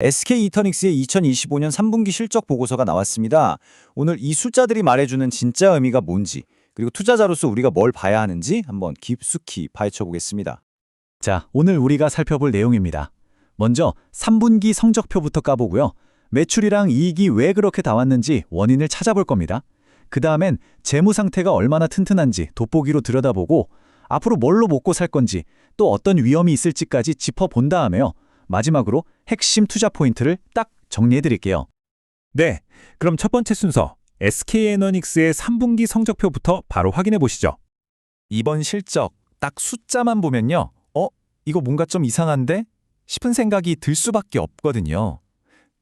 SK 이터닉스의 2025년 3분기 실적 보고서가 나왔습니다. 오늘 이 숫자들이 말해주는 진짜 의미가 뭔지, 그리고 투자자로서 우리가 뭘 봐야 하는지 한번 깊숙이 파헤쳐 보겠습니다. 자, 오늘 우리가 살펴볼 내용입니다. 먼저 3분기 성적표부터 까보고요. 매출이랑 이익이 왜 그렇게 나왔는지 원인을 찾아볼 겁니다. 그 다음엔 재무 상태가 얼마나 튼튼한지 돋보기로 들여다보고 앞으로 뭘로 먹고 살 건지 또 어떤 위험이 있을지까지 짚어본 다음에요. 마지막으로 핵심 투자 포인트를 딱 정리해 드릴게요. 네, 그럼 첫 번째 순서 SK에너닉스의 3분기 성적표부터 바로 확인해 보시죠. 이번 실적 딱 숫자만 보면요. 어? 이거 뭔가 좀 이상한데? 싶은 생각이 들 수밖에 없거든요.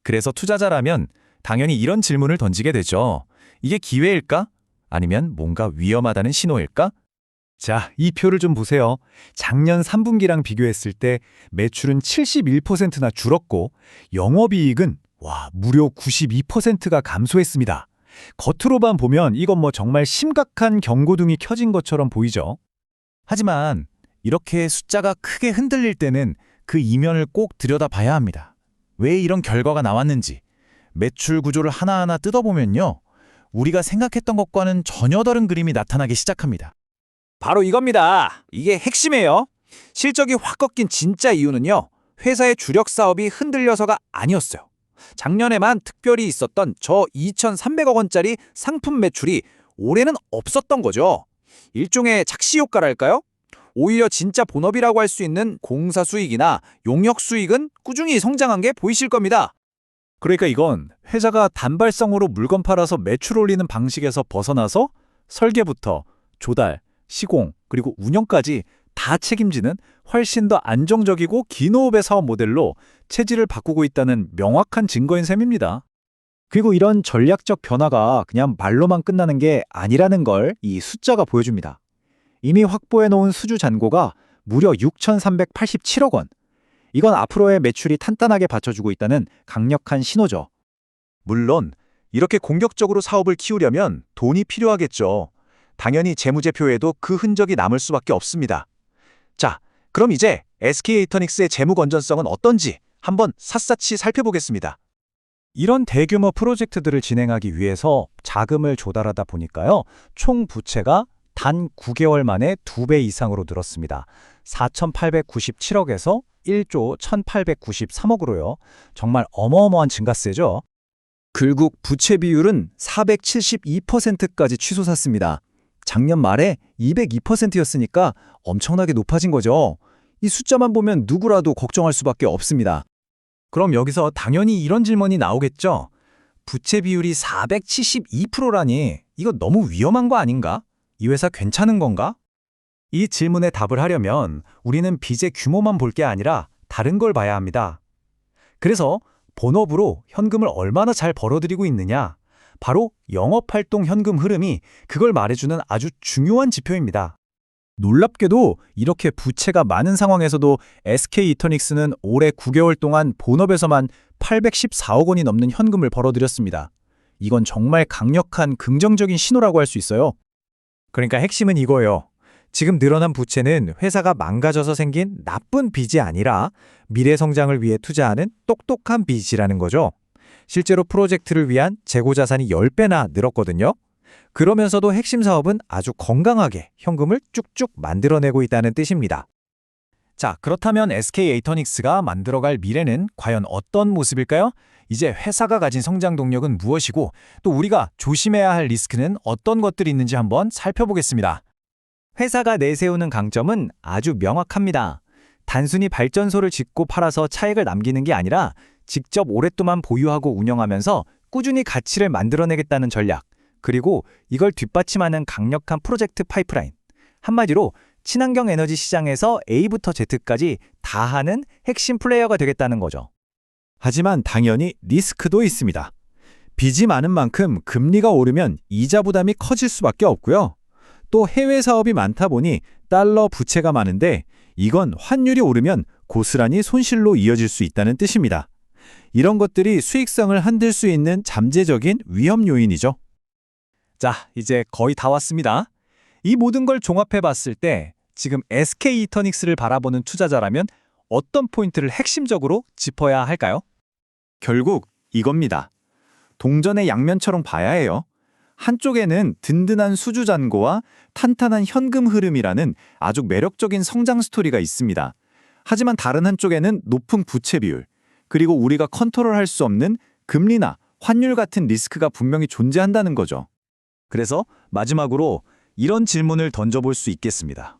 그래서 투자자라면 당연히 이런 질문을 던지게 되죠. 이게 기회일까? 아니면 뭔가 위험하다는 신호일까? 자, 이 표를 좀 보세요. 작년 3분기랑 비교했을 때 매출은 71%나 줄었고 영업이익은 와, 무려 92%가 감소했습니다. 겉으로만 보면 이건 뭐 정말 심각한 경고등이 켜진 것처럼 보이죠. 하지만 이렇게 숫자가 크게 흔들릴 때는 그 이면을 꼭 들여다봐야 합니다. 왜 이런 결과가 나왔는지 매출 구조를 하나하나 뜯어보면요. 우리가 생각했던 것과는 전혀 다른 그림이 나타나기 시작합니다. 바로 이겁니다. 이게 핵심이에요. 실적이 확 꺾인 진짜 이유는요. 회사의 주력 사업이 흔들려서가 아니었어요. 작년에만 특별히 있었던 저 2,300억 원짜리 상품 매출이 올해는 없었던 거죠. 일종의 착시 효과랄까요? 오히려 진짜 본업이라고 할 수 있는 공사 수익이나 용역 수익은 꾸준히 성장한 게 보이실 겁니다. 그러니까 이건 회사가 단발성으로 물건 팔아서 매출 올리는 방식에서 벗어나서 설계부터 조달, 시공, 그리고 운영까지 다 책임지는 훨씬 더 안정적이고 기노업의 사업 모델로 체질을 바꾸고 있다는 명확한 증거인 셈입니다. 그리고 이런 전략적 변화가 그냥 말로만 끝나는 게 아니라는 걸 이 숫자가 보여줍니다. 이미 확보해 놓은 수주 잔고가 무려 6,387억 원. 이건 앞으로의 매출이 탄탄하게 받쳐주고 있다는 강력한 신호죠. 물론 이렇게 공격적으로 사업을 키우려면 돈이 필요하겠죠. 당연히 재무제표에도 그 흔적이 남을 수밖에 없습니다. 자, 그럼 이제 SK에이터닉스의 재무 건전성은 어떤지 한번 샅샅이 살펴보겠습니다. 이런 대규모 프로젝트들을 진행하기 위해서 자금을 조달하다 보니까요. 총 부채가 단 9개월 만에 2배 이상으로 늘었습니다. 4,897억에서 1조 1,893억으로요. 정말 어마어마한 증가세죠. 결국 부채 비율은 472%까지 취소샀습니다. 작년 말에 202%였으니까 엄청나게 높아진 거죠. 이 숫자만 보면 누구라도 걱정할 수밖에 없습니다. 그럼 여기서 당연히 이런 질문이 나오겠죠. 부채 비율이 472%라니 이거 너무 위험한 거 아닌가? 이 회사 괜찮은 건가? 이 질문에 답을 하려면 우리는 빚의 규모만 볼 게 아니라 다른 걸 봐야 합니다. 그래서 본업으로 현금을 얼마나 잘 벌어들이고 있느냐, 바로 영업활동 현금 흐름이 그걸 말해주는 아주 중요한 지표입니다. 놀랍게도 이렇게 부채가 많은 상황에서도 SK 이터닉스는 올해 9개월 동안 본업에서만 814억 원이 넘는 현금을 벌어들였습니다. 이건 정말 강력한 긍정적인 신호라고 할 수 있어요. 그러니까 핵심은 이거예요. 지금 늘어난 부채는 회사가 망가져서 생긴 나쁜 빚이 아니라 미래 성장을 위해 투자하는 똑똑한 빚이라는 거죠. 실제로 프로젝트를 위한 재고 자산이 10배나 늘었거든요. 그러면서도 핵심 사업은 아주 건강하게 현금을 쭉쭉 만들어내고 있다는 뜻입니다. 자, 그렇다면 SK 에이터닉스가 만들어갈 미래는 과연 어떤 모습일까요? 이제 회사가 가진 성장 동력은 무엇이고 또 우리가 조심해야 할 리스크는 어떤 것들이 있는지 한번 살펴보겠습니다. 회사가 내세우는 강점은 아주 명확합니다. 단순히 발전소를 짓고 팔아서 차익을 남기는 게 아니라 직접 오랫동안 보유하고 운영하면서 꾸준히 가치를 만들어내겠다는 전략, 그리고 이걸 뒷받침하는 강력한 프로젝트 파이프라인. 한마디로 친환경 에너지 시장에서 A부터 Z까지 다 하는 핵심 플레이어가 되겠다는 거죠. 하지만 당연히 리스크도 있습니다. 빚이 많은 만큼 금리가 오르면 이자 부담이 커질 수밖에 없고요. 또 해외 사업이 많다 보니 달러 부채가 많은데 이건 환율이 오르면 고스란히 손실로 이어질 수 있다는 뜻입니다. 이런 것들이 수익성을 흔들 수 있는 잠재적인 위험 요인이죠. 자, 이제 거의 다 왔습니다. 이 모든 걸 종합해 봤을 때 지금 SK 이터닉스를 바라보는 투자자라면 어떤 포인트를 핵심적으로 짚어야 할까요? 결국 이겁니다. 동전의 양면처럼 봐야 해요. 한쪽에는 든든한 수주 잔고와 탄탄한 현금 흐름이라는 아주 매력적인 성장 스토리가 있습니다. 하지만 다른 한쪽에는 높은 부채 비율, 그리고 우리가 컨트롤할 수 없는 금리나 환율 같은 리스크가 분명히 존재한다는 거죠. 그래서 마지막으로 이런 질문을 던져볼 수 있겠습니다.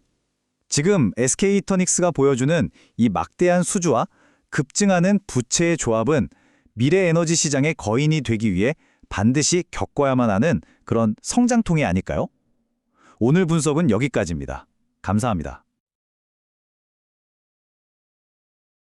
지금 SK이터닉스가 보여주는 이 막대한 수주와 급증하는 부채의 조합은 미래 에너지 시장의 거인이 되기 위해 반드시 겪어야만 하는 그런 성장통이 아닐까요? 오늘 분석은 여기까지입니다. 감사합니다.